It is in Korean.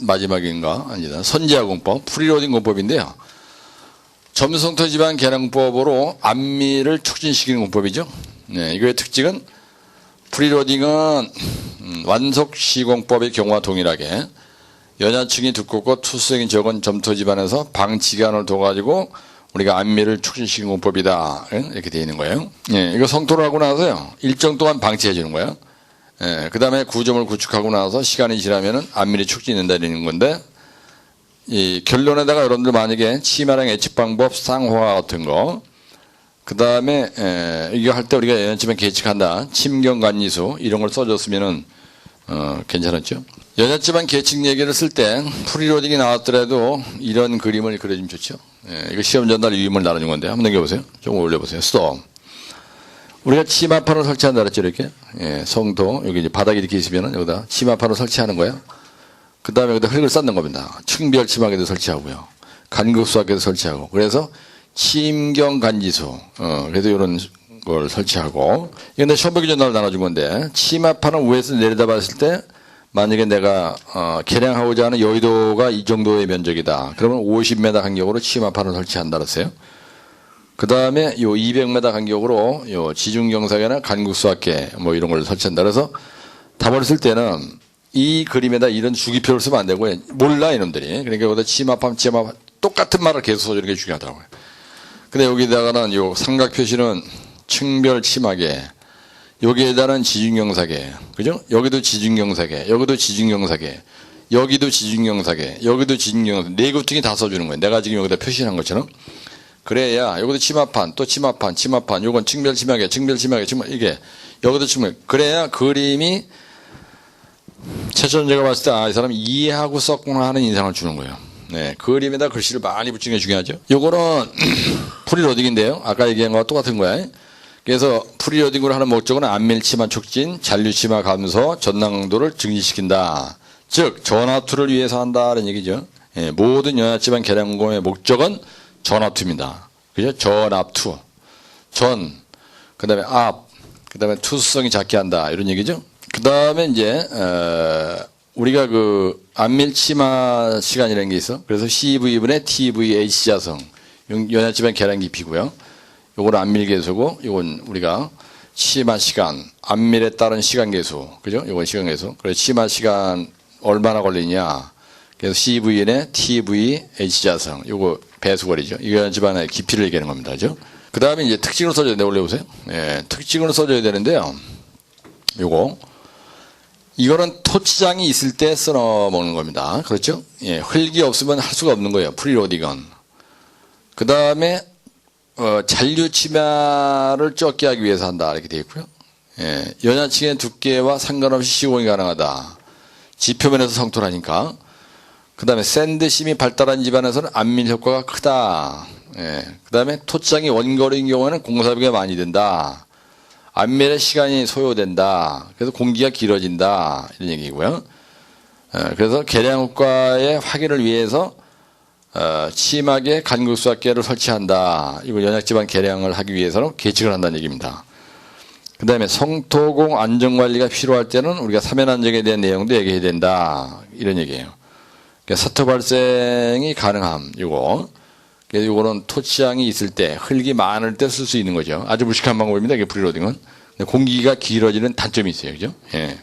마지막인가 아니다 선지하 공법 프리로딩 공법인데요. 점성토 지방 계량법으로 안미를 촉진시키는 공법이죠. 네, 이거의 특징은 프리로딩은 음, 완속 시공법의 경우와 동일하게 연하층이 두껍고 투수성이 적은 점토 집안에서 방치관을 둬가지고 우리가 안미를 촉진시키는 공법이다 예, 이렇게 되어 있는 거예요. 예, 이거 성토를 하고 나서요 일정 동안 방치해 주는 거예요. 예, 그 다음에 구점을 구축하고 나서 시간이 지나면은 안밀이 촉진된다는 건데 이 결론에다가 여러분들 만약에 치마랑 예측 방법 쌍화 같은 거, 그 다음에 이거 할 때 우리가 연연치면 계측한다 침경관리수 이런 걸 써줬으면은 어, 괜찮았죠. 연연치만 계측 얘기를 쓸 때 프리로딩이 나왔더라도 이런 그림을 그려주면 좋죠. 예, 이거 시험 전날 유임을 나눠준 건데 한번 넘겨보세요. 좀 올려보세요. 스톱. 우리가 치마판을 설치한다 그랬죠 이렇게 예, 성도 여기 이제 바닥이 이렇게 있으면은 여기다 치마판을 설치하는 거예요. 그 다음에 여기다 흙을 쌓는 겁니다. 층별 치마에도 설치하고요. 간극수학에도 설치하고. 그래서 침경 간지수. 어, 그래서 이런 걸 설치하고. 이건 시험 보기 전날 나눠준 건데, 치마판을 위에서 내려다 봤을 때, 만약에 내가, 어, 개량하고자 하는 여의도가 이 정도의 면적이다. 그러면 50m 간격으로 치마판을 설치한다 그랬어요. 그 다음에 요 200m 간격으로 요 지중경사계나 간국수학계 뭐 이런 걸 설치한다. 그래서 답을 쓸 때는 이 그림에다 이런 주기표를 쓰면 안 되고요. 몰라 이놈들이. 그러니까 여기다 치마팜 치마 똑같은 말을 계속 써주는 게 중요하더라고요. 근데 여기다가는 요 삼각 표시는 층별 치마계 여기에다는 지중경사계 그죠? 여기도 지중경사계 여기도 지중경사계 여기도 지중경사계 여기도 지중경사계 네 구퉁이 다 써주는 거예요. 내가 지금 여기다 표시한 것처럼 그래야 여기도 치마판 또 치마판 치마판 요건 층별 치마계 층별 치마계 층 이게 여기도 층별 그래야 그림이 최초는 제가 봤을 때, 아, 이 사람 이해하고 썼구나 하는 인상을 주는 거예요. 네. 그림에다 글씨를 많이 붙이는 게 중요하죠. 요거는 프리로딩인데요. 아까 얘기한 거와 똑같은 거야. 그래서 프리로딩으로 하는 목적은 안밀치마 촉진, 잔류치마 감소, 전낭도를 증진시킨다. 즉, 전화투를 위해서 한다는 얘기죠. 예, 모든 연합지방 개량공의 목적은 전압투입니다. 그죠? 전압투. 전, 그 다음에 앞, 그 다음에 투수성이 작게 한다. 이런 얘기죠. 그 다음에 이제, 어, 우리가 그 안밀치마 시간이라는 게 있어. 그래서 CV분의 TVH 자성. 연합지방 계량 깊이고요. 요거는 안밀 계수고, 요건 우리가 치마 시간, 안밀에 따른 시간 계수. 그죠? 요건 시간 계수. 그래서 치마 시간 얼마나 걸리냐. 그래서 CVN의 TVH 자성. 요거 배수거리죠. 이거 집안의 깊이를 얘기하는 겁니다. 그죠? 그 다음에 이제 특징으로 써줘야 되는데, 올려보세요. 예, 특징으로 써줘야 되는데요. 요거. 이거는 토치장이 있을 때 쓸어 먹는 겁니다. 그렇죠? 예, 흙이 없으면 할 수가 없는 거예요. 프리로딩은. 그 다음에, 어, 잔류치마를 적게 하기 위해서 한다. 이렇게 되어 있고요. 예, 연하층의 두께와 상관없이 시공이 가능하다. 지표면에서 성토라니까. 그 다음에 샌드심이 발달한 집안에서는 안밀 효과가 크다. 예, 그 다음에 토치장이 원거리인 경우에는 공사비가 많이 든다. 안밀의 시간이 소요된다. 그래서 공기가 길어진다. 이런 얘기고요. 어, 그래서 계량 효과의 확인을 위해서 어, 심하게 간극수학계를 설치한다. 이걸 연약지방 계량을 하기 위해서는 계측을 한다는 얘기입니다. 그 다음에 성토공 안전관리가 필요할 때는 우리가 사면안정에 대한 내용도 얘기해야 된다. 이런 얘기예요. 그러니까 사토 발생이 가능함. 이거. 그래서 이거는 토치장이 있을 때, 흙이 많을 때 쓸 수 있는 거죠. 아주 무식한 방법입니다. 이게 프리로딩은. 공기가 길어지는 단점이 있어요. 그죠? 예.